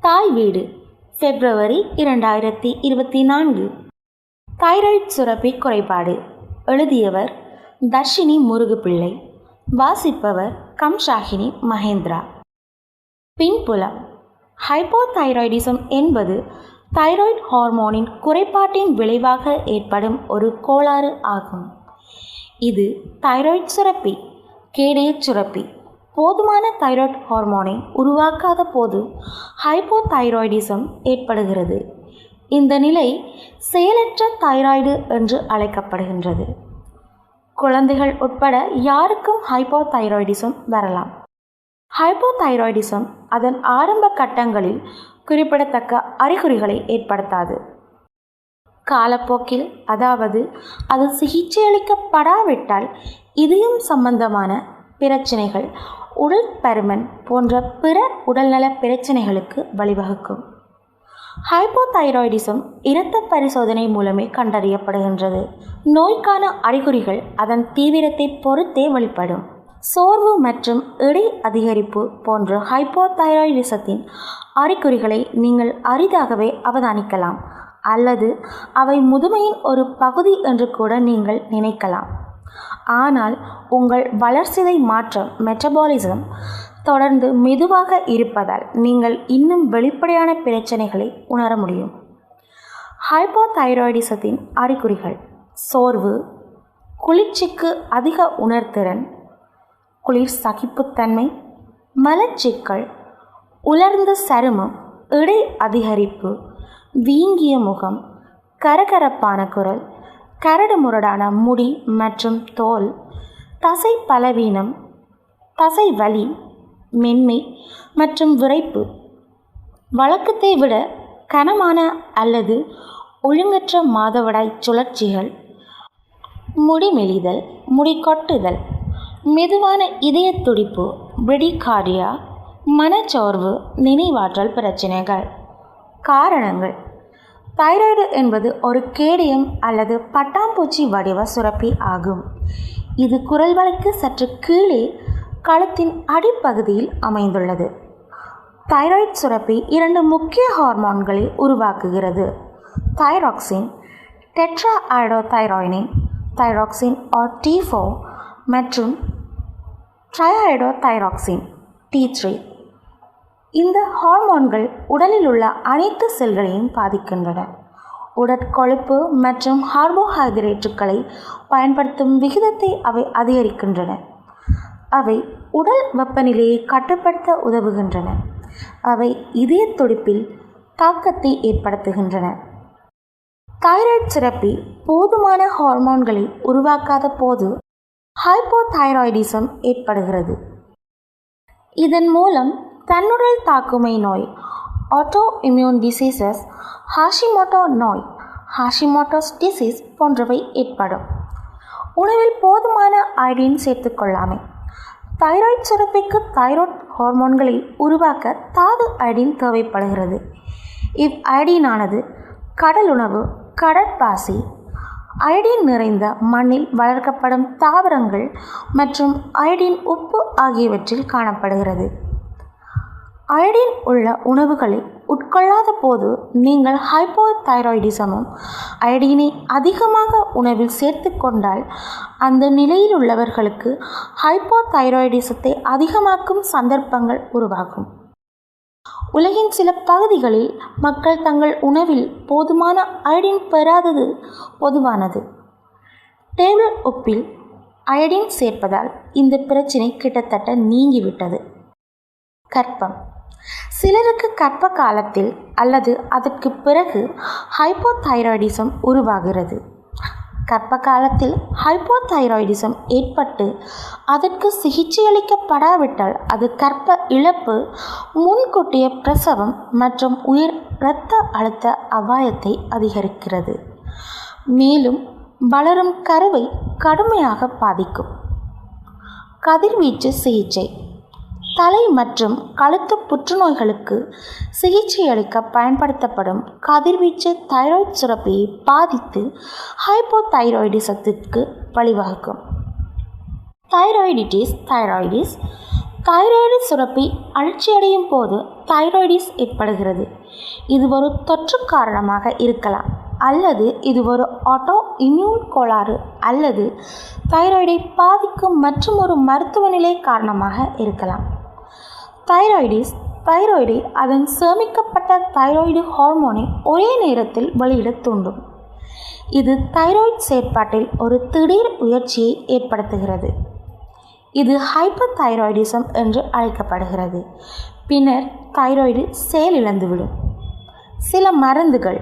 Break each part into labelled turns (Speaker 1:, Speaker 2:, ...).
Speaker 1: தாய் வீடு பிப்ரவரி இரண்டாயிரத்தி இருபத்தி நான்கு தைராய்ட் சுரப்பி குறைபாடு. எழுதியவர் தர்ஷினி முருகுப்பிள்ளை. வாசிப்பவர் கம்ஷாகினி மகேந்திரா. பின்புலம். ஹைப்போதைராய்டிசம் என்பது தைராய்டு ஹார்மோனின் குறைபாட்டின் விளைவாக ஏற்படும் ஒரு கோளாறு ஆகும். இது தைராய்டு சுரப்பி கேடைய சுரப்பி போதுமான தைராய்டு ஹார்மோனை உருவாக்காத போது ஹைப்போதைராய்டிசம் ஏற்படுகிறது. இந்த நிலை செயலற்ற தைராய்டு என்று அழைக்கப்படுகின்றது. குழந்தைகள் உட்பட யாருக்கும் ஹைப்போதைராய்டிசம் வரலாம். ஹைப்போதைராய்டிசம் அதன் ஆரம்ப கட்டங்களில் குறிப்பிடத்தக்க அறிகுறிகளை ஏற்படுத்தாது. காலப்போக்கில் அதாவது அது சிகிச்சையளிக்கப்படாவிட்டால் இதயம் சம்பந்தமான பிரச்சனைகள் உடல் பருமன் போன்ற பிற உடல்நல பிரச்சனைகளுக்கு வழிவகுக்கும். ஹைப்போதைராய்டிசம் இரத்த பரிசோதனை மூலமே கண்டறியப்படுகின்றது. நோய்க்கான அறிகுறிகள் அதன் தீவிரத்தை பொறுத்தே வெளிப்படும். சோர்வு மற்றும் எடை அதிகரிப்பு போன்ற ஹைப்போதைராய்டிசத்தின் அறிகுறிகளை நீங்கள் அரிதாகவே அவதானிக்கலாம் அல்லது அவை முதுமையின் ஒரு பகுதி என்று கூட நீங்கள் நினைக்கலாம். ஆனால் உங்கள் வளர்சிதை மாற்றம் மெட்டபாலிசம் தொடர்ந்து மெதுவாக இருப்பதால் நீங்கள் இன்னும் வெளிப்படையான பிரச்சனைகளை உணர முடியும். ஹைப்போதைராய்டிசத்தின் அறிகுறிகள். சோர்வு குளிர்ச்சிக்கு அதிக உணர்திறன் குளிர் சகிப்புத்தன்மை மலச்சிக்கல் உலர்ந்த சருமம் இடை அதிகரிப்பு வீங்கிய முகம் கரகரப்பான குரல் கரடு முரடான முடி மற்றும் தோல் தசை பலவீனம் தசை வலி மென்மை மற்றும் விரைப்பு வழக்கத்தை விட கனமான அல்லது ஒழுங்கற்ற மாதவிடாய் சுழற்சிகள் முடி மெலிதல் முடி கொட்டுதல் மெதுவான இதய துடிப்பு பிரிடிகார்டியா மனச்சோர்வு நினைவாற்றல் பிரச்சனைகள். காரணங்கள். தைராய்டு என்பது ஒரு கேடியம் அல்லது பட்டாம்பூச்சி வடிவ சுரப்பி ஆகும். இது குரல் வலைக்கு சற்று கீழே கழுத்தின் அடிப்பகுதியில் அமைந்துள்ளது. தைராய்டு சுரப்பி இரண்டு முக்கிய ஹார்மோன்களை உருவாக்குகிறது. Thyroxine tetra iodothyronine thyroxine or T four மற்றும் ட்ரைஐடோதைராக்சின் டி த்ரீ. இந்த ஹார்மோன்கள் உடலில் உள்ள அனைத்து செல்களையும் பாதிக்கின்றன. உடற்கொழுப்பு மற்றும் கார்போஹைட்ரேட்டுகளை பயன்படுத்தும் விகிதத்தை அவை அதிகரிக்கின்றன. அவை உடல் வெப்பநிலையை கட்டுப்படுத்த உதவுகின்றன. அவை இதய துடிப்பில் தாக்கத்தை ஏற்படுத்துகின்றன. தைராய்டு சிறப்பி போதுமான ஹார்மோன்களை உருவாக்காத போது ஹைப்போதைராய்டிசம் ஏற்படுகிறது. இதன் மூலம் தன்னுடல் தாக்குமை நோய் ஆட்டோ இம்யூன் டிசீசஸ் ஹாஷிமோட்டோ நோய் ஹாஷிமோட்டோஸ் டிசீஸ் போன்றவை ஏற்படும். உணவில் போதுமான ஐடின் சேர்த்துக்கொள்ளாமை தைராய்டு சுரப்பிக்கு தைராய்டு ஹார்மோன்களை உருவாக்க தாது ஐடின் தேவைப்படுகிறது. இவ் அயடினானது கடல் உணவு கடற்பாசி அயடின் நிறைந்த மண்ணில் வளர்க்கப்படும் தாவரங்கள் மற்றும் அயடின் உப்பு ஆகியவற்றில் காணப்படுகிறது. அயடின் உள்ள உணவுகளை உட்கொள்ளாத போது நீங்கள் ஹைப்போதைராய்டிசமும் அயடினை அதிகமாக உணவில் சேர்த்து கொண்டால் அந்த நிலையில் உள்ளவர்களுக்கு ஹைப்போதைராய்டிசத்தை அதிகமாக்கும் சந்தர்ப்பங்கள் உருவாகும். உலகின் சில பகுதிகளில் மக்கள் தங்கள் உணவில் போதுமான அயடின் பெறாதது பொதுவானது. டேபிள் உப்பில் அயடின் சேர்ப்பதால் இந்த பிரச்சினை கிட்டத்தட்ட நீங்கிவிட்டது. கற்பம். சிலருக்கு கர்ப்ப காலத்தில் அல்லது அதற்கு பிறகு ஹைப்போதைராய்டிசம் உருவாகிறது. கர்ப்ப காலத்தில் ஹைப்போதைராய்டிசம் ஏற்பட்டு அதற்கு சிகிச்சையளிக்கப்படாவிட்டால் அது கர்ப்ப இழப்பு முன்கூட்டிய பிரசவம் மற்றும் உயிர் இரத்த அழுத்த அபாயத்தை அதிகரிக்கிறது. மேலும் வளரும் கருவை கடுமையாக பாதிக்கும். கதிர்வீச்சு சிகிச்சை தலை மற்றும் கழுத்து புற்றுநோய்களுக்கு சிகிச்சையளிக்க பயன்படுத்தப்படும் கதிர்வீச்சு தைராய்டு சுரப்பியை பாதித்து ஹைப்போதைராய்டிசத்திற்கு வழிவகுக்கும். தைராய்டிட்டிஸ் தைராய்டிஸ். தைராய்டு சுரப்பி அழற்சியடையும் போது தைராய்டிஸ் ஏற்படுகிறது. இது ஒரு தொற்று காரணமாக இருக்கலாம். அல்லது இது ஒரு ஆட்டோ இம்யூன் கோளாறு அல்லது தைராய்டை பாதிக்கும் மற்றும் ஒரு மருத்துவ நிலை காரணமாக இருக்கலாம். தைராய்டிஸ் தைராய்டை அதன் சேமிக்கப்பட்ட தைராய்டு ஹார்மோனை ஒரே நேரத்தில் வெளியிட தூண்டும். இது தைராய்டு செயற்பாட்டில் ஒரு திடீர் உயர்ச்சியை ஏற்படுத்துகிறது. இது ஹைப்பர் தைராய்டிசம் என்று அழைக்கப்படுகிறது. பின்னர் தைராய்டு செயலிழந்துவிடும் சில மருந்துகள்.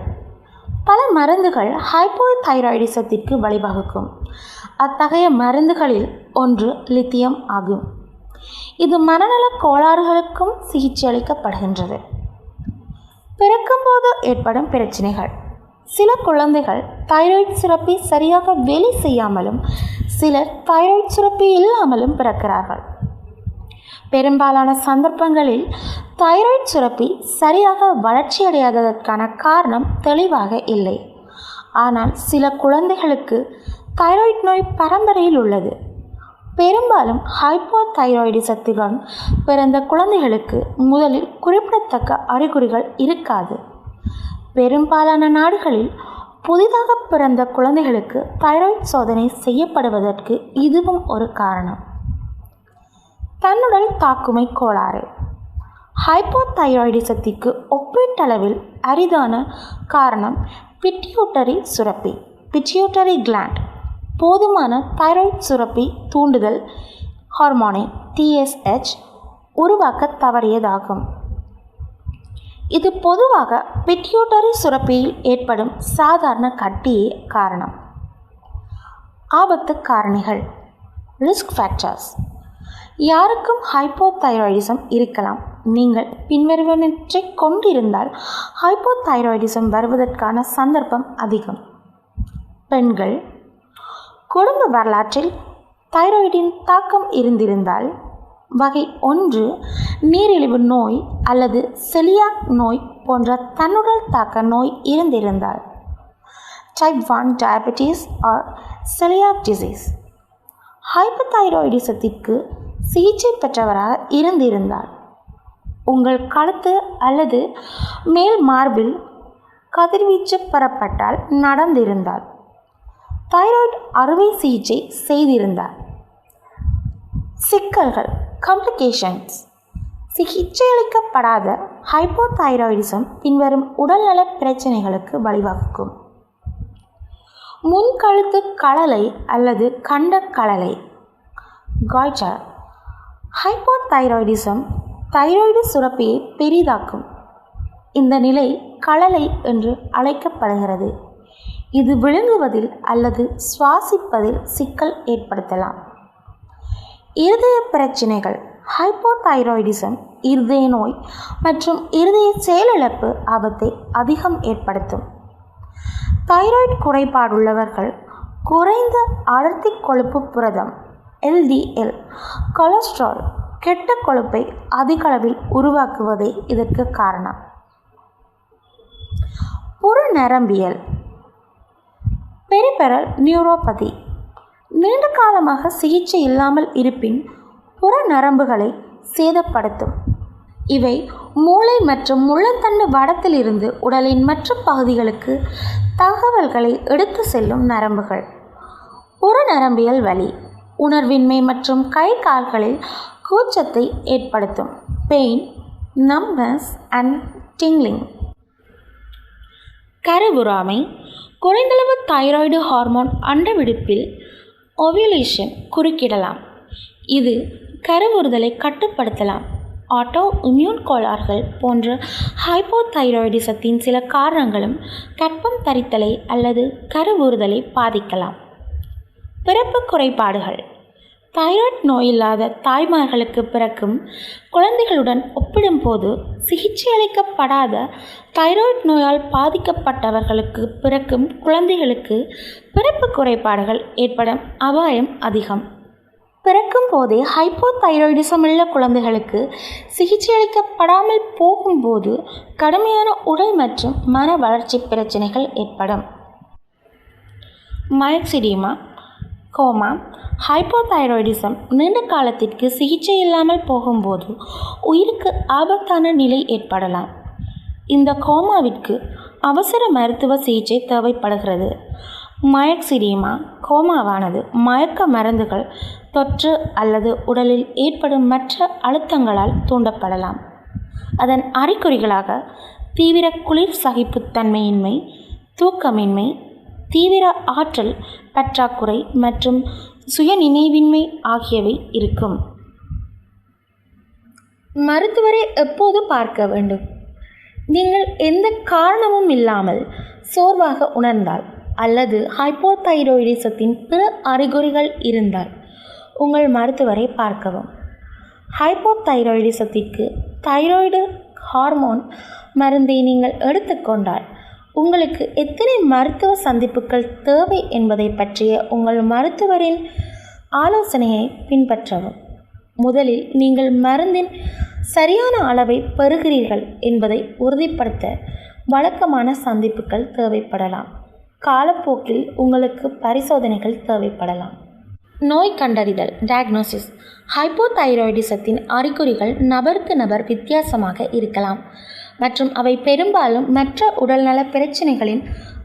Speaker 1: பல மருந்துகள் ஹைப்போதைராய்டிசத்திற்கு வழிவகுக்கும். அத்தகைய மருந்துகளில் ஒன்று லித்தியம் ஆகும். இது மனநல கோளாறுகளுக்கும் சிகிச்சை அளிக்கப்படுகின்றது. பிறக்கும்போது ஏற்படும் பிரச்சனைகள். சில குழந்தைகள் தைராய்டு சுரப்பி சரியாக வேலை செய்யாமலும் சிலர் தைராய்டு சுரப்பி இல்லாமலும் பிறக்கிறார்கள். பெரும்பாலான சந்தர்ப்பங்களில் தைராய்டு சுரப்பி சரியாக வளர்ச்சியடையாததற்கான காரணம் தெளிவாக இல்லை. ஆனால் சில குழந்தைகளுக்கு தைராய்டு நோய் பரம்பரையில் உள்ளது. பெரும்பாலும் ஹைப்போதைராய்டிசத்துடன் பிறந்த குழந்தைகளுக்கு முதலில் குறிப்பிடத்தக்க அறிகுறிகள் இருக்காது. பெரும்பாலான நாடுகளில் புதிதாக பிறந்த குழந்தைகளுக்கு தைராய்டு சோதனை செய்யப்படுவதற்கு இதுவும் ஒரு காரணம். தன்னுடல் தாக்குமை கோளாறு. ஹைப்போதைராய்டிசத்திற்கு ஒப்பீட்டளவில் அரிதான காரணம் பிட்யூட்டரி சுரப்பி பிட்யூட்டரி கிளாண்ட் போதுமான தைராய்டு சுரப்பி தூண்டுதல் ஹார்மோனை டிஎஸ்ஹெச் உருவாக்க தவறியதாகும். இது பொதுவாக பிட்யூட்டரி சுரப்பியில் ஏற்படும் சாதாரண கட்டியே காரணம். ஆபத்து காரணிகள் ரிஸ்க் ஃபேக்டர்ஸ் யாருக்கும் ஹைப்போதைராய்டிசம் இருக்கலாம். நீங்கள் பின்வருவனற்றை கொண்டிருந்தால் ஹைப்போதைராய்டிசம் வருவதற்கான சந்தர்ப்பம் அதிகம். பெண்கள் குடும்ப வரலாற்றில் தைராய்டின் தாக்கம் இருந்திருந்தால் வகை ஒன்று நீரிழிவு நோய் அல்லது செலியாக் நோய் போன்ற தன்னுடல் தாக்க நோய் இருந்திருந்தால் type one diabetes or coeliac disease ஹைப்பதைராய்டிசத்திற்கு சிகிச்சை பெற்றவராக இருந்திருந்தால் உங்கள் கழுத்து அல்லது மேல் மார்பில் கதிர்வீச்சு பெறப்பட்டால் நடந்திருந்தால் தைராய்டு அறுவை சிகிச்சை செய்திருந்தார். சிக்கல்கள் காம்ப்ளிகேஷன்ஸ் சிகிச்சையளிக்கப்படாத ஹைப்போதைராய்டிசம் பின்வரும் உடல்நல பிரச்சனைகளுக்கு வழிவகுக்கும். முன்கழுத்து களலை அல்லது கண்ட களலை காய்ச்சல் ஹைப்போதைராய்டிசம் தைராய்டு சுரப்பியை பெரிதாக்கும். இந்த நிலை களலை என்று அழைக்கப்படுகிறது. இது விழுங்குவதில் அல்லது சுவாசிப்பதில் சிக்கல் ஏற்படுத்தலாம். இருதய பிரச்சினைகள் ஹைப்போதைராய்டிசம் இருதய நோய் மற்றும் இருதய செயலிழப்பு ஆபத்தை அதிகம் ஏற்படுத்தும். தைராய்டு குறைபாடுள்ளவர்கள் குறைந்த அடர்த்தி கொழுப்பு புரதம் எல்டிஎல் கொலஸ்ட்ரால் கெட்ட கொழுப்பை அதிகளவில் உருவாக்குவதே இதற்கு காரணம். புறநரம்பியல் பெரிபெரல் நியூரோபதி. நீண்ட காலமாக சிகிச்சை இல்லாமல் இருப்பின் புற நரம்புகளை சேதப்படுத்தும். இவை மூளை மற்றும் முள்ளந்தண்டு வடத்திலிருந்து உடலின் மற்ற பகுதிகளுக்கு தகவல்களை எடுத்து செல்லும் நரம்புகள். புறநரம்பியல் வலி உணர்வின்மை மற்றும் கை கால்களில் கூச்சத்தை ஏற்படுத்தும். பெயின் நம்பர்ஸ் அண்ட் டிங்லிங் கருவுறாமை குறைந்தளவு தைராய்டு ஹார்மோன் அண்டவிடுப்பில் ஒவியுலேஷன் குறுக்கிடலாம். இது கருவுறுதலை கட்டுப்படுத்தலாம். ஆட்டோ இம்யூன் கோளாறுகள் போன்ற ஹைப்போதைராய்டிசத்தின் சில காரணங்களும் கற்பம் தரித்தலை அல்லது கருவுறுதலை பாதிக்கலாம். பிறப்பு குறைபாடுகள். தைராய்டு நோயில்லாத தாய்மார்களுக்கு பிறக்கும் குழந்தைகளுடன் ஒப்பிடும்போது சிகிச்சை அளிக்கப்படாத தைராய்டு நோயால் பாதிக்கப்பட்டவர்களுக்கு பிறக்கும் குழந்தைகளுக்கு பிறப்பு குறைபாடுகள் ஏற்படும் அபாயம் அதிகம். பிறக்கும் போதே ஹைப்போதைராய்டிசம் உள்ள குழந்தைகளுக்கு சிகிச்சை அளிக்கப்படாமல் போகும்போது கடுமையான உடல் மற்றும் மன வளர்ச்சி பிரச்சனைகள் ஏற்படும். மயக்சிடிமா கோமா ஹைப்போதைராய்டிசம் நீண்ட காலத்திற்கு சிகிச்சை இல்லாமல் போகும்போது உயிருக்கு ஆபத்தான நிலை ஏற்படலாம். இந்த கோமாவிற்கு அவசர மருத்துவ சிகிச்சை தேவைப்படுகிறது. மயக்சிடிமா கோமாவானது மயக்க மருந்துகள் தொற்று அல்லது உடலில் ஏற்படும் மற்ற அழுத்தங்களால் தூண்டப்படலாம். அதன் அறிகுறிகளாக தீவிர குளிர் சகிப்புத்தன்மையின்மை தூக்கமின்மை தீவிர ஆற்றல் பற்றாக்குறை மற்றும் சுய நினைவின்மை ஆகியவை இருக்கும். மருத்துவரை எப்போது பார்க்க வேண்டும்? நீங்கள் எந்த காரணமும் இல்லாமல் சோர்வாக உணர்ந்தால் அல்லது ஹைப்போதைரோயிடிசத்தின் பிற அறிகுறிகள் இருந்தால் உங்கள் மருத்துவரை பார்க்கவும். ஹைப்போதைராய்டிசத்திற்கு தைராய்டு ஹார்மோன் மருந்தை நீங்கள் எடுத்துக்கொண்டால் உங்களுக்கு எத்தனை மருத்துவ சந்திப்புகள் தேவை என்பதை பற்றிய உங்கள் மருத்துவரின் ஆலோசனையை பின்பற்றவும். முதலில் நீங்கள் மருந்தின் சரியான அளவை பெறுகிறீர்கள் என்பதை உறுதிப்படுத்த வழக்கமான சந்திப்புகள் தேவைப்படலாம். காலப்போக்கில் உங்களுக்கு பரிசோதனைகள் தேவைப்படலாம். நோய் கண்டறிதல் டயக்னோசிஸ் ஹைப்போதைராய்டிசத்தின் அறிகுறிகள் நபருக்கு நபர் வித்தியாசமாக இருக்கலாம். மற்றும் அவை பெரும்பாலும் மற்ற உடல்நல பிரச்சினைகளின்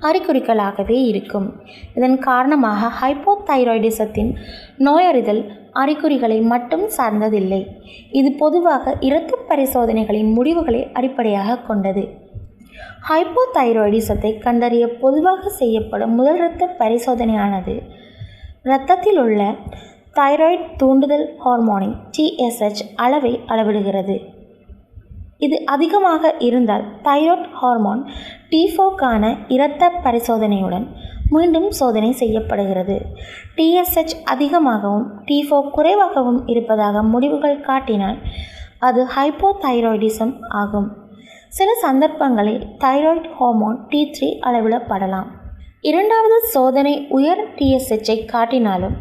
Speaker 1: அறிகுறிகளாகவே இருக்கும். இதன் காரணமாக ஹைப்போதைராய்டிசத்தின் நோயறிதல் அறிகுறிகளை மட்டும் சார்ந்ததில்லை. இது பொதுவாக இரத்த பரிசோதனைகளின் முடிவுகளை அடிப்படையாக கொண்டது. ஹைப்போதைராய்டிசத்தை கண்டறிய பொதுவாக செய்யப்படும் முதல் இரத்த பரிசோதனையானது இரத்தத்தில் உள்ள தைராய்டு தூண்டுதல் ஹார்மோனின் டிஎஸ்ஹெச் அளவை அளவிடுகிறது. இது அதிகமாக இருந்தால் தைராய்ட் ஹார்மோன் டிஃபோக்கான இரத்த பரிசோதனையுடன் மீண்டும் சோதனை செய்யப்படுகிறது. டிஎஸ்ஹெச் அதிகமாகவும் டிஃபோ குறைவாகவும் இருப்பதாக முடிவுகள் காட்டினால் அது ஹைப்போதைராய்டிசம் ஆகும். சில சந்தர்ப்பங்களில் தைராய்டு ஹார்மோன் டி த்ரீ அளவிடப்படலாம். இரண்டாவது சோதனை உயர் டிஎஸ்ஹெச்சை காட்டினாலும்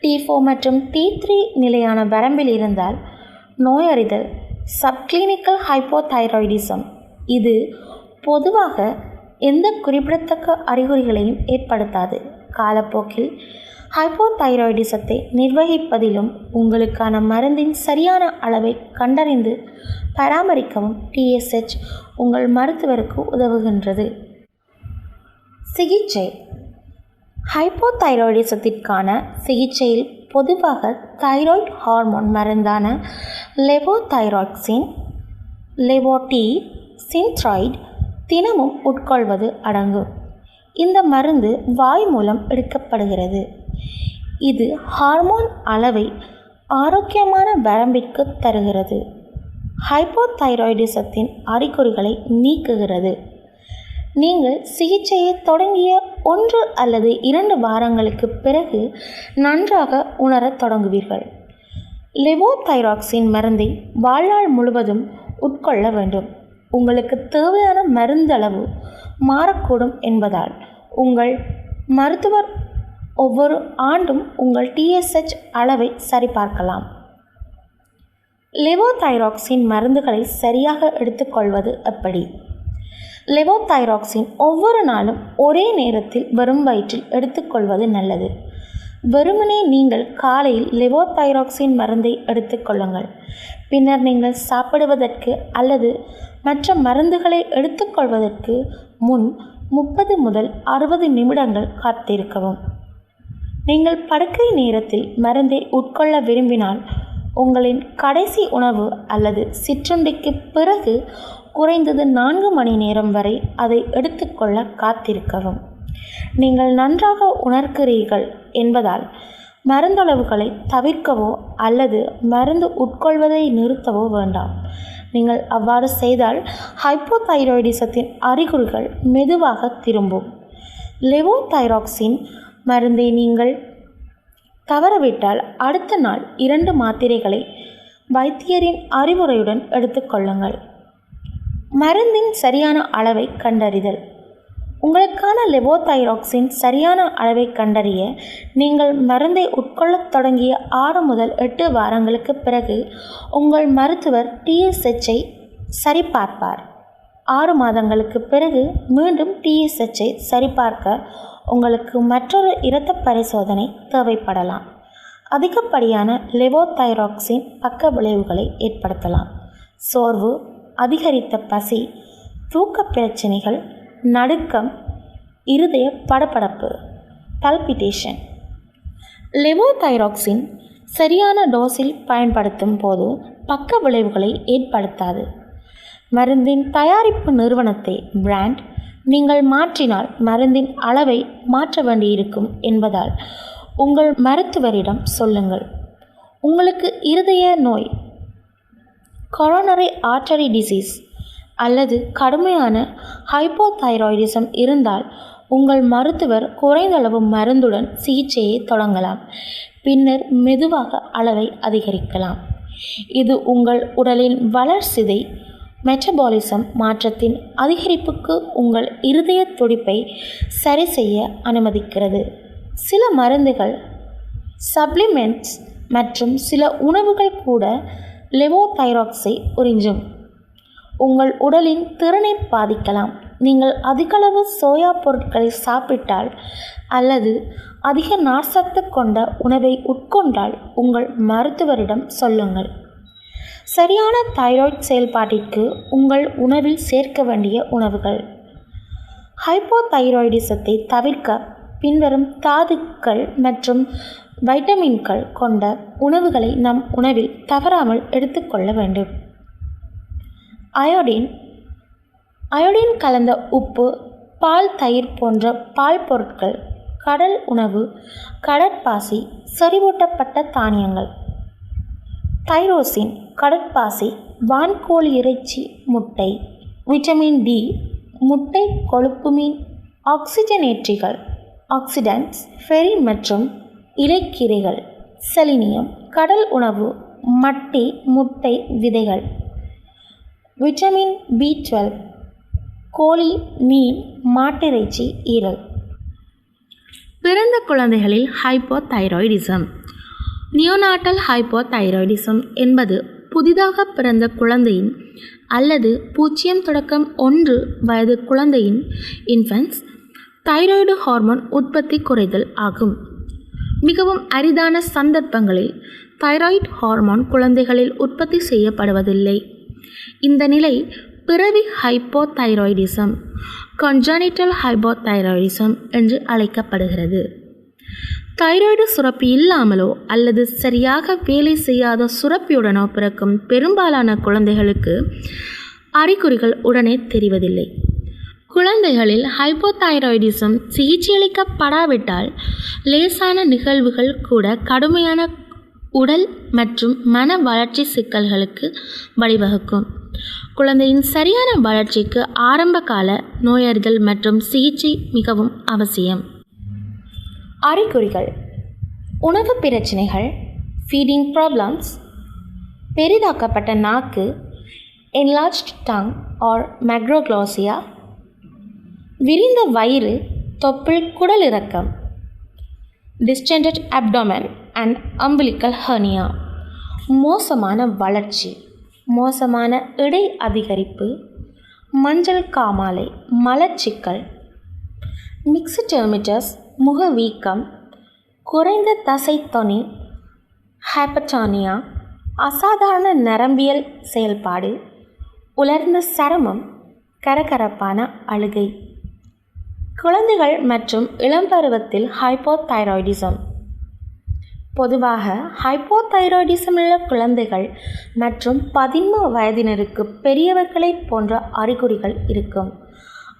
Speaker 1: டி ஃபோர் மற்றும் டி த்ரீ நிலையான வரம்பில் இருந்தால் நோயறிதல் சப்கிளினிக்கல் ஹைப்போதைராய்டிசம். இது பொதுவாக எந்த குறிப்பிடத்தக்க அறிகுறிகளையும் ஏற்படுத்தாது. காலப்போக்கில் ஹைப்போதைராய்டிசத்தை நிர்வகிப்பதிலும் உங்களுக்கான மருந்தின் சரியான அளவை கண்டறிந்து பராமரிக்கவும் டிஎஸ்ஹெச் உங்கள் மருத்துவருக்கு உதவுகின்றது. சிகிச்சை. ஹைப்போதைராய்டிசத்திற்கான சிகிச்சையில் பொதுவாக தைராய்டு ஹார்மோன் மருந்தான லெவோதைராக்சின் லெவோடி சின்த்ராய்டு தினமும் உட்கொள்வது அடங்கும் இந்த மருந்து வாய் மூலம் எடுக்கப்படுகிறது. இது ஹார்மோன் அளவை ஆரோக்கியமான வரம்பிற்கு தருகிறது. ஹைப்போதைராய்டிசத்தின் அறிகுறிகளை நீக்குகிறது. நீங்கள் சிகிச்சையை தொடங்கிய ஒன்று அல்லது இரண்டு வாரங்களுக்கு பிறகு நன்றாக உணரத் தொடங்குவீர்கள். லெவோதைராக்சின் மருந்தை வாழ்நாள் முழுவதும் உட்கொள்ள வேண்டும். உங்களுக்கு தேவையான மருந்தளவு மாறக்கூடும் என்பதால் உங்கள் மருத்துவர் ஒவ்வொரு ஆண்டும் உங்கள் டிஎஸ்ஹெச் அளவை சரிபார்க்கலாம். லெவோதைராக்சின் மருந்துகளை சரியாக எடுத்துக்கொள்வது எப்படி? லெவோதைராக்சின் ஒவ்வொரு நாளும் ஒரே நேரத்தில் வெறும் வயிற்றில் எடுத்துக்கொள்வது நல்லது. வெறுமனே நீங்கள் காலையில் லெவோதைராக்சின் மருந்தை எடுத்துக்கொள்ளுங்கள் பின்னர் நீங்கள் சாப்பிடுவதற்கு அல்லது மற்ற மருந்துகளை எடுத்துக்கொள்வதற்கு முன் முப்பது முதல் அறுபது நிமிடங்கள் காத்திருக்கவும். நீங்கள் படுக்கை நேரத்தில் மருந்தை உட்கொள்ள விரும்பினால் உங்களின் கடைசி உணவு அல்லது சிற்றுண்டிக்கு பிறகு குறைந்தது நான்கு மணி நேரம் வரை அதை எடுத்துக்கொள்ள காத்திருக்கவும். நீங்கள் நன்றாக உணர்கிறீர்கள் என்பதால் மருந்தளவுகளை தவிர்க்கவோ அல்லது மருந்து உட்கொள்வதை நிறுத்தவோ வேண்டாம். நீங்கள் அவ்வாறு செய்தால் ஹைப்போதைராய்டிசத்தின் அறிகுறிகள் மெதுவாக திரும்பும். லெவோதைராக்சின் மருந்தை நீங்கள் தவறவிட்டால் அடுத்த நாள் இரண்டு மாத்திரைகளை வைத்தியரின் அறிவுரையுடன் எடுத்துக்கொள்ளுங்கள் மருந்தின் சரியான அளவை கண்டறிதல். உங்களுக்கான லெவோதைராக்சின் சரியான அளவை கண்டறிய நீங்கள் மருந்தை உட்கொள்ளத் தொடங்கிய ஆறு முதல் எட்டு வாரங்களுக்கு பிறகு உங்கள் மருத்துவர் டிஎஸ்ஹெச்சை சரிபார்ப்பார். ஆறு மாதங்களுக்கு பிறகு மீண்டும் டிஎஸ்ஹெச்சை சரிபார்க்க உங்களுக்கு மற்றொரு இரத்த பரிசோதனை தேவைப்படலாம். அதிகப்படியான லெவோதைராக்சின் பக்க விளைவுகளை ஏற்படுத்தலாம். சோர்வு அதிகரித்த பசி தூக்க பிரச்சனைகள் நடுக்கம் இருதய படபடப்பு பல்பிட்டேஷன் லெவோதைராக்சின் சரியான டோஸில் பயன்படுத்தும் போது பக்க விளைவுகளை ஏற்படுத்தாது. மருந்தின் தயாரிப்பு நிறுவனத்தை பிராண்ட் நீங்கள் மாற்றினால் மருந்தின் அளவை மாற்ற வேண்டியிருக்கும் என்பதால் உங்கள் மருத்துவரிடம் சொல்லுங்கள். உங்களுக்கு இருதய நோய் கொரோனரி ஆர்டரி டிசீஸ் அல்லது கடுமையான ஹைப்போதைராய்டிசம் இருந்தால் உங்கள் மருத்துவர் குறைந்தளவு மருந்துடன் சிகிச்சையை தொடங்கலாம். பின்னர் மெதுவாக அளவை அதிகரிக்கலாம். இது உங்கள் உடலின் வளர்சிதை மெட்டபாலிசம் மாற்றத்தின் அதிகரிப்புக்கு உங்கள் இருதய துடிப்பை சரி செய்ய அனுமதிக்கிறது. சில மருந்துகள் சப்ளிமெண்ட்ஸ் மற்றும் சில உணவுகள் கூட லெவோதைராக்ஸை உறிஞ்சும். உங்கள் உடலின் திறனை பாதிக்கலாம். நீங்கள் அதிகளவு சோயா பொருட்களை சாப்பிட்டால் அல்லது அதிக நார்சத்து கொண்ட உணவை உட்கொண்டால் உங்கள் மருத்துவரிடம் சொல்லுங்கள். சரியான தைராய்டு செயல்பாட்டிற்கு உங்கள் உணவில் சேர்க்க வேண்டிய உணவுகள். ஹைப்போதைராய்டிசத்தை தவிர்க்க பின்வரும் தாதுக்கள் மற்றும் வைட்டமின்கள் கொண்ட உணவுகளை நம் உணவில் தவறாமல் எடுத்துக்கொள்ள வேண்டும். அயோடின் அயோடின் கலந்த உப்பு பால் தயிர் போன்ற பால் பொருட்கள் கடல் உணவு கடற்பாசி செறிவூட்டப்பட்ட தானியங்கள். தைரோசின் கடற்பாசி வான்கோழி இறைச்சி முட்டை விட்டமின் டி முட்டை கொழுப்பு மீன் ஆக்சிஜனேற்றிகள் ஆக்சிடென்ட்ஸ் ஃபெரி மற்றும் இலைக்கீரைகள் செலினியம் கடல் உணவு மட்டி முட்டை விதைகள். விட்டமின் பி டுவெல் கோழி மீன் மாட்டிறைச்சி ஈரல். பிறந்த குழந்தைகளில் ஹைப்போதைராய்டிசம் நியோனாட்டல் ஹைப்போதைராய்டிசம் என்பது புதிதாக பிறந்த குழந்தையின் அல்லது பூஜ்ஜியம் தொடக்கம் ஒன்று வயது குழந்தையின் இன்ஃபன்ஸ் தைராய்டு ஹார்மோன் உற்பத்தி குறைதல் ஆகும். மிகவும் அரிதான சந்தர்ப்பங்களில் தைராய்டு ஹார்மோன் குழந்தைகளில் உற்பத்தி செய்யப்படுவதில்லை. இந்த நிலை பிறவி ஹைப்போதைராய்டிசம் கன்ஜானிட்டல் ஹைபோதைராய்டிசம் என்று அழைக்கப்படுகிறது. தைராய்டு சுரப்பி இல்லாமலோ அல்லது சரியாக வேலை செய்யாத சுரப்பியுடனோ பிறக்கும் பெரும்பாலான குழந்தைகளுக்கு அறிகுறிகள் உடனே தெரிவதில்லை. குழந்தைகளில் ஹைப்போதைராய்டிசம் சிகிச்சையளிக்கப்படாவிட்டால் லேசான நிகழ்வுகள் கூட கடுமையான உடல் மற்றும் மன வளர்ச்சி சிக்கல்களுக்கு வழிவகுக்கும். குழந்தையின் சரியான வளர்ச்சிக்கு ஆரம்பகால நோயறிதல் மற்றும் சிகிச்சை மிகவும் அவசியம். அறிகுறிகள். உணவு பிரச்சனைகள் ஃபீடிங் ப்ராப்ளம்ஸ் பெரிதாக்கப்பட்ட நாக்கு enlarged டங் ஆர் மெக்ரோக்ளோசியா விரிந்த வயிறு தொப்புள் குடலிறக்கம் distended abdomen and umbilical hernia மோசமான வளர்ச்சி மோசமான இடை அதிகரிப்பு மஞ்சள் காமாலை மலச்சிக்கல் முக முகவீக்கம் குறைந்த தசைத்தொனி ஹைப்பட்டானியா அசாதாரண நரம்பியல் செயல்பாடு உலர்ந்த சரமம் கரகரப்பான அழுகை. குழந்தைகள் மற்றும் இளம்பருவத்தில் ஹைப்போதைராய்டிசம் பொதுவாக ஹைப்போதைராய்டிசம் உள்ள குழந்தைகள் மற்றும் பதின்ம வயதினருக்கு பெரியவர்களைப் போன்ற அறிகுறிகள் இருக்கும்.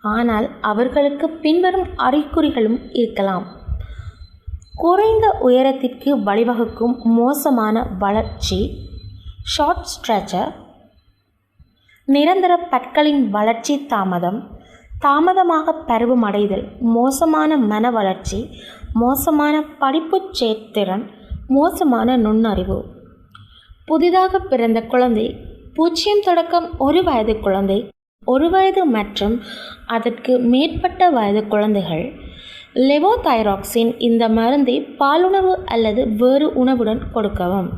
Speaker 1: ஆனால் அவர்களுக்கு பின்வரும் அறிகுறிகளும் இருக்கலாம். குறைந்த உயரத்திற்கு வழிவகுக்கும் மோசமான வளர்ச்சி ஷார்ட் ஸ்ட்ரெச்சர் நிரந்தர பற்களின் வளர்ச்சி தாமதம் தாமதமாக பருவமடைதல் மோசமான மன வளர்ச்சி மோசமான படிப்புச் செயற்திறன் மோசமான நுண்ணறிவு. புதிதாக பிறந்த குழந்தை பூஜ்ஜியம் தொடக்கம் ஒரு வயது குழந்தை ஒரு வயது மற்றும் அதற்கு மேற்பட்ட வயது குழந்தைகள். லெவோதைராக்சின் இந்த மருந்தை பாலுணவு அல்லது வேறு உணவுடன் கொடுக்கவும்.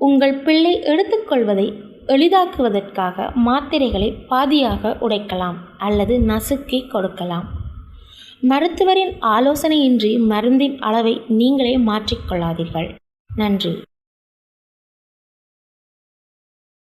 Speaker 1: உங்கள் பிள்ளை எடுத்துக்கொள்வதை எளிதாக்குவதற்காக மாத்திரைகளை பாதியாக உடைக்கலாம் அல்லது நசுக்கி கொடுக்கலாம். மருத்துவரின் ஆலோசனையின்றி மருந்தின் அளவை நீங்களே மாற்றிக்கொள்ளாதீர்கள் நன்றி.